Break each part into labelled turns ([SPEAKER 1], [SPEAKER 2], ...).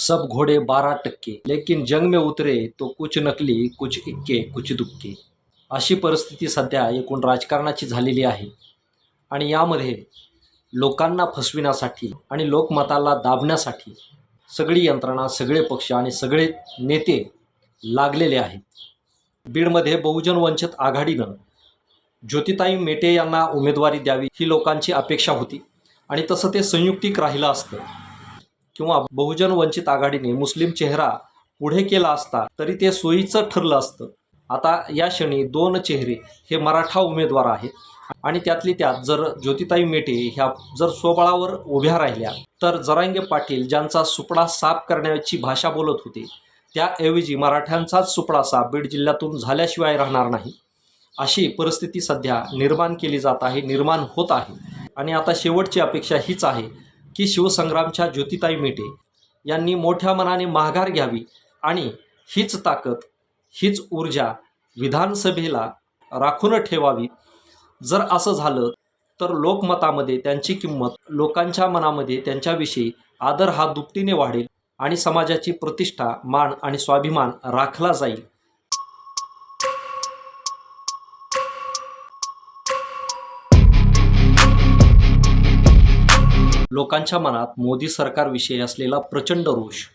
[SPEAKER 1] सब घोडे बारा टक्के। लेकिन जंग में उतरे तो कुछ नकली कुछ इक्के कुछ दुक्के। अशी परिस्थिती सध्या एकूण राजकारणाची झालेली आहे. आणि यामध्ये लोकांना फसविण्यासाठी आणि लोकमताला दाबण्यासाठी सगळी यंत्रणा सगळे पक्ष आणि सगळे नेते लागलेले आहेत. बीडमध्ये बहुजन वंचित आघाडीनं ज्योतिताई मेटे यांना उमेदवारी द्यावी ही लोकांची अपेक्षा होती. आणि तसं ते संयुक्तिक राहिलं असतं. किंवा बहुजन वंचित आघाडीने मुस्लिम चेहरा पुढे केला असता तरी ते सोयीचं ठरलं असतं. आता या क्षणी दोन चेहरे हे मराठा उमेदवार आहेत. आणि त्यातली त्यात जर ज्योतिताई मेटे ह्या जर स्वबळावर उभ्या राहिल्या तर जरांगे पाटील ज्यांचा सुपडा साफ करण्याची भाषा बोलत होते त्याऐवजी मराठ्यांचाच सुपडा साफ बीड जिल्ह्यातून झाल्याशिवाय राहणार नाही. अशी परिस्थिती सध्या निर्माण केली जात आहे निर्माण होत आहे. आणि आता शेवटची अपेक्षा हीच आहे की शिवसंग्रामच्या ज्योतिताई मेटे यांनी मोठ्या मनाने माघार घ्यावी आणि हीच ताकद हीच ऊर्जा विधानसभेला राखून ठेवावी. जर असं झालं तर लोकमतामध्ये त्यांची किंमत लोकांच्या मनामध्ये त्यांच्याविषयी आदर हा दुपटीने वाढेल आणि समाजाची प्रतिष्ठा मान आणि स्वाभिमान राखला जाईल. लोकांच्या मनात मोदी सरकारविषयी असलेला प्रचंड रोष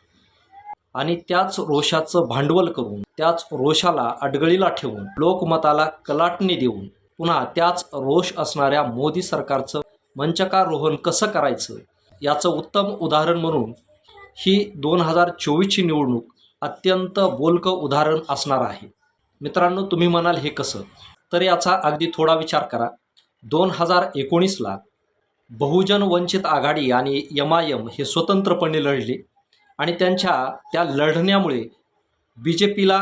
[SPEAKER 1] आणि त्याच रोषाचं भांडवल करून त्याच रोषाला अडगळीला ठेवून लोकमताला कलाटणी देऊन पुन्हा त्याच रोष असणाऱ्या मोदी सरकारचं मंचकारोहण कसं करायचं? याचं उत्तम उदाहरण म्हणून ही दोन हजार चोवीसची निवडणूक अत्यंत बोलकं उदाहरण असणार आहे. मित्रांनो तुम्ही म्हणाल हे कसं? तर याचा अगदी थोडा विचार करा. दोन हजार एकोणीसला बहुजन वंचित आघाडी आणि यम आय एम हे स्वतंत्रपणे लढले आणि त्यांच्या त्या लढण्यामुळे बी जे पीला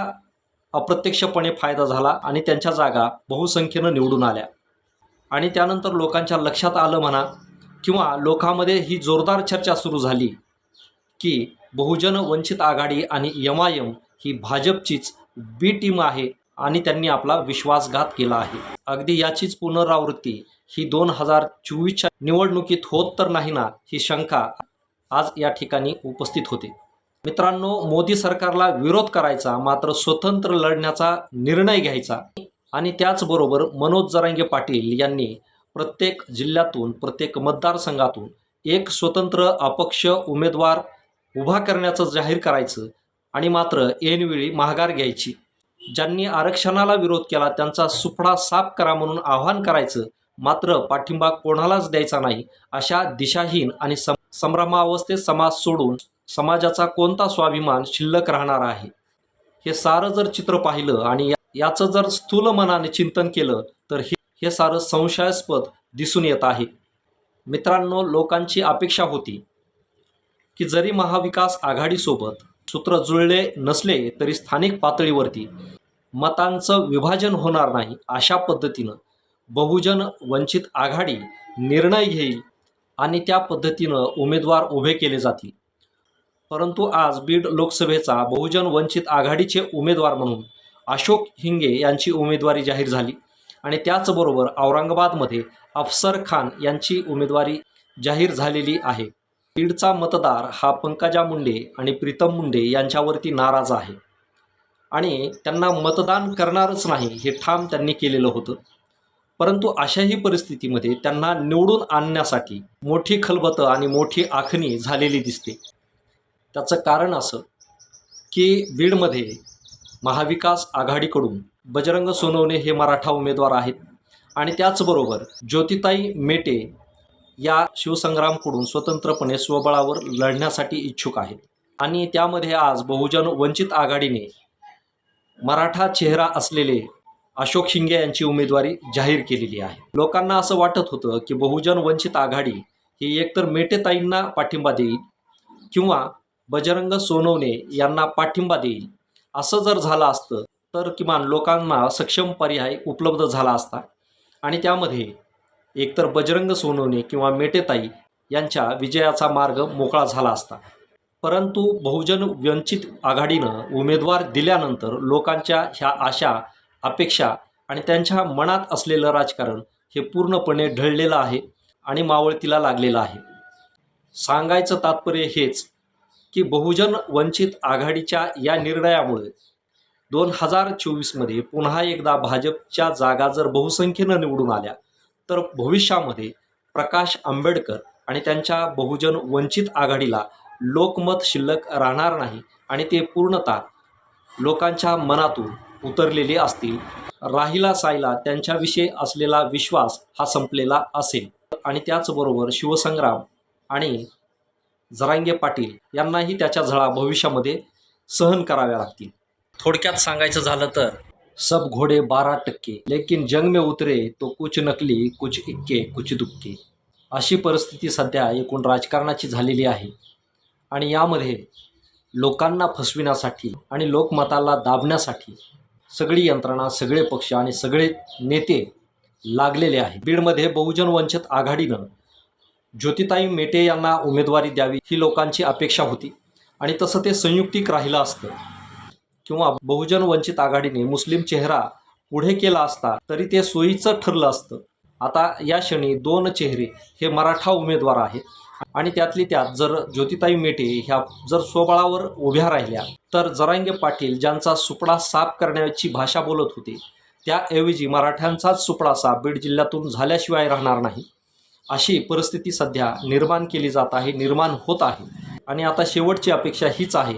[SPEAKER 1] अप्रत्यक्षपणे फायदा झाला आणि त्यांच्या जागा बहुसंख्येनं निवडून आल्या. आणि त्यानंतर लोकांच्या लक्षात आलं म्हणा किंवा लोकांमध्ये ही जोरदार चर्चा सुरू झाली की बहुजन वंचित आघाडी आणि यम आय एम ही भाजपचीच बी टीम आहे आणि त्यांनी आपला विश्वासघात केला आहे. अगदी याचीच पुनरावृत्ती ही दोन हजार चोवीसच्या निवडणुकीत होत तर नाही ना ही शंका आज या ठिकाणी उपस्थित होते. मित्रांनो मोदी सरकारला विरोध करायचा मात्र स्वतंत्र लढण्याचा निर्णय घ्यायचा. आणि त्याचबरोबर मनोज जरांगे पाटील यांनी प्रत्येक जिल्ह्यातून प्रत्येक मतदारसंघातून एक स्वतंत्र अपक्ष उमेदवार उभा करण्याचं जाहीर करायचं आणि मात्र ऐनवेळी माघार घ्यायची. ज्यांनी आरक्षणाला विरोध केला त्यांचा सुफडा साफ करा म्हणून आवाहन करायचं मात्र पाठिंबा कोणालाच द्यायचा नाही अशा दिशाहीन आणि सम संभ्रमावस्थेत समाज सोडून समाजाचा कोणता स्वाभिमान शिल्लक राहणार आहे? हे सारं जर चित्र पाहिलं आणि याचं जर स्थूल मनाने चिंतन केलं तर हे हे सारं संशयास्पद दिसून येत आहे. मित्रांनो लोकांची अपेक्षा होती की जरी महाविकास आघाडीसोबत सूत्र जुळले नसले तरी स्थानिक पातळीवरती मतांचं विभाजन होणार नाही अशा पद्धतीनं बहुजन वंचित आघाडी निर्णय घेईल आणि त्या पद्धतीनं उमेदवार उभे केले जातील. परंतु आज बीड लोकसभेचा बहुजन वंचित आघाडीचे उमेदवार म्हणून अशोक हिंगे यांची उमेदवारी जाहीर झाली आणि त्याचबरोबर औरंगाबादमध्ये अफसर खान यांची उमेदवारी जाहीर झालेली आहे. बीडचा मतदार हा पंकजा मुंडे आणि प्रीतम मुंडे यांच्यावरती नाराज आहे. आणि त्यांना मतदान करणारच नाही हे ठाम त्यांनी केलेलं होतं. परंतु अशाही परिस्थितीमध्ये त्यांना निवडून आणण्यासाठी मोठी खलबतं आणि मोठी आखणी झालेली दिसते. त्याचं कारण असं की बीडमध्ये महाविकास आघाडीकडून बजरंग सोनवणे हे मराठा उमेदवार आहेत आणि त्याचबरोबर ज्योतिताई मेटे या शिवसंग्रामकडून स्वतंत्रपणे स्वबळावर लढण्यासाठी इच्छुक आहेत. आणि त्यामध्ये आज बहुजन वंचित आघाडीने मराठा चेहरा असलेले अशोक शिंगे यांची उमेदवारी जाहीर केलेली आहे. लोकांना असं वाटत होतं की बहुजन वंचित आघाडी ही एकतर मेटेताईंना पाठिंबा देईल किंवा बजरंग सोनवणे यांना पाठिंबा देईल. असं जर झालं असतं तर किमान लोकांना सक्षम पर्याय उपलब्ध झाला असता. आणि त्यामध्ये एकतर बजरंग सोनवणे किंवा मेटेताई यांच्या विजयाचा मार्ग मोकळा झाला असता. परंतु बहुजन वंचित आघाडीनं उमेदवार दिल्यानंतर लोकांच्या ह्या आशा अपेक्षा आणि त्यांच्या मनात असलेलं राजकारण हे पूर्णपणे ढळलेलं आहे आणि मावळतीला लागलेलं आहे. सांगायचं तात्पर्य हेच की बहुजन वंचित आघाडीच्या या निर्णयामुळे दोन हजार चोवीसमध्ये पुन्हा एकदा भाजपच्या जागा जर बहुसंख्येनं निवडून आल्या तर भविष्यामध्ये प्रकाश आंबेडकर आणि त्यांच्या बहुजन वंचित आघाडीला लोकमत शिल्लक राहणार नाही आणि ते पूर्णतः लोकांच्या मनातून उतरलेले असतील. राहिला सायला त्यांच्याविषयी असलेला विश्वास हा संपलेला असेल. आणि त्याचबरोबर शिवसंग्राम आणि जरांगे पाटील यांनाही त्याच्या झळा भविष्यामध्ये सहन कराव्या लागतील. थोडक्यात सांगायचं झालं तर सब घोडे बारा टक्के. लेकिन जंग में उतरे तो कुछ नकली कुछ इक्के कुछ दुक्के. अशी परिस्थिती सध्या एकूण राजकारणाची झालेली आहे. आणि यामध्ये लोकांना फसविण्यासाठी आणि लोकमताला दाबण्यासाठी सगळी यंत्रणा सगळे पक्ष आणि सगळे नेते लागलेले आहे बीडमध्ये बहुजन वंचित आघाडीनं ज्योतिताई मेटे यांना उमेदवारी द्यावी ही लोकांची अपेक्षा होती आणि तसं ते संयुक्तिक राहिलं असतं. किंवा बहुजन वंचित आघाडीने मुस्लिम चेहरा पुढे केला असता तरी ते सोयीचं ठरलं असतं. आता या क्षणी दोन चेहरे हे मराठा उमेदवार आहेत. आणि त्यातली त्यात जर ज्योतिताई मेटे ह्या जर स्वबळावर उभ्या राहिल्या तर जरांगे पाटील ज्यांचा सुपडा साफ करण्याची भाषा बोलत होते त्याऐवजी मराठ्यांचाच सुपडा साफ बीड जिल्ह्यातून झाल्याशिवाय राहणार नाही. अशी परिस्थिती सध्या निर्माण केली जात आहे निर्माण होत आहे. आणि आता शेवटची अपेक्षा हीच आहे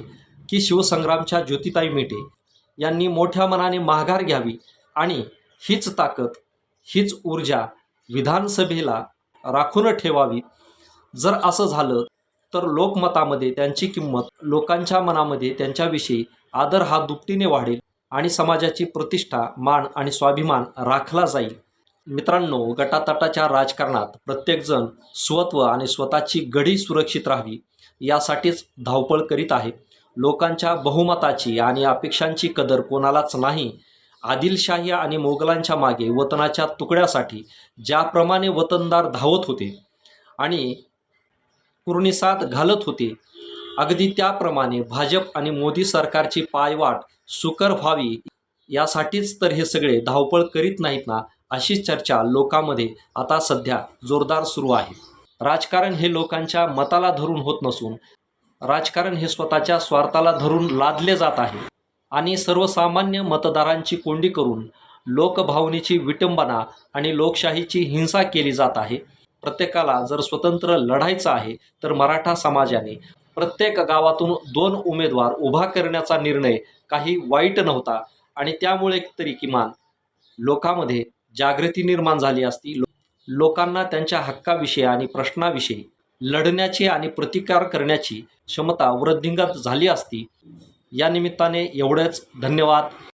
[SPEAKER 1] की शिवसंग्रामच्या ज्योतिताई मेटे यांनी मोठ्या मनाने माघार घ्यावी आणि हीच ताकद हीच ऊर्जा विधानसभेला राखून ठेवावी जर असं झालं तर लोकमतामध्ये त्यांची किंमत लोकांच्या मनामध्ये त्यांच्याविषयी आदर हा दुपटीने वाढेल आणि समाजाची प्रतिष्ठा मान आणि स्वाभिमान राखला जाईल. मित्रांनो गटातटाच्या राजकारणात प्रत्येकजण स्वत्व आणि स्वतःची गडी सुरक्षित राहावी यासाठीच धावपळ करीत आहे. लोकांच्या बहुमताची आणि अपेक्षांची कदर कोणालाच नाही. आदिलशाही आणि मोगलांच्या मागे वतनाच्या तुकड्यासाठी ज्याप्रमाणे वतनदार धावत होते आणि पूर्णिसात घालत होते. अगदी त्याप्रमाणे भाजप आणि मोदी सरकारची पायवाट सुकर व्हावी यासाठीच तर हे सगळे धावपळ करीत नाहीत ना अशी चर्चा लोकांमध्ये आता सध्या जोरदार सुरू आहे. राजकारण हे लोकांच्या मताला धरून होत नसून राजकारण हे स्वतःच्या स्वार्थाला धरून लादले जात आहे. आणि सर्वसामान्य मतदारांची कोंडी करून लोकभावनेची विटंबना आणि लोकशाहीची हिंसा केली जात आहे. प्रत्येकाला जर स्वतंत्र लढायचं आहे तर मराठा समाजाने प्रत्येक गावातून दोन उमेदवार उभा करण्याचा निर्णय काही वाईट नव्हता आणि त्यामुळे तरी किमान लोकांमध्ये जागृती निर्माण झाली असती. लोकांना त्यांच्या हक्काविषयी आणि प्रश्नाविषयी लढण्याची आणि प्रतिकार करण्याची क्षमता वृद्धिंगत झाली असती. या निमित्ताने एवढेच. धन्यवाद.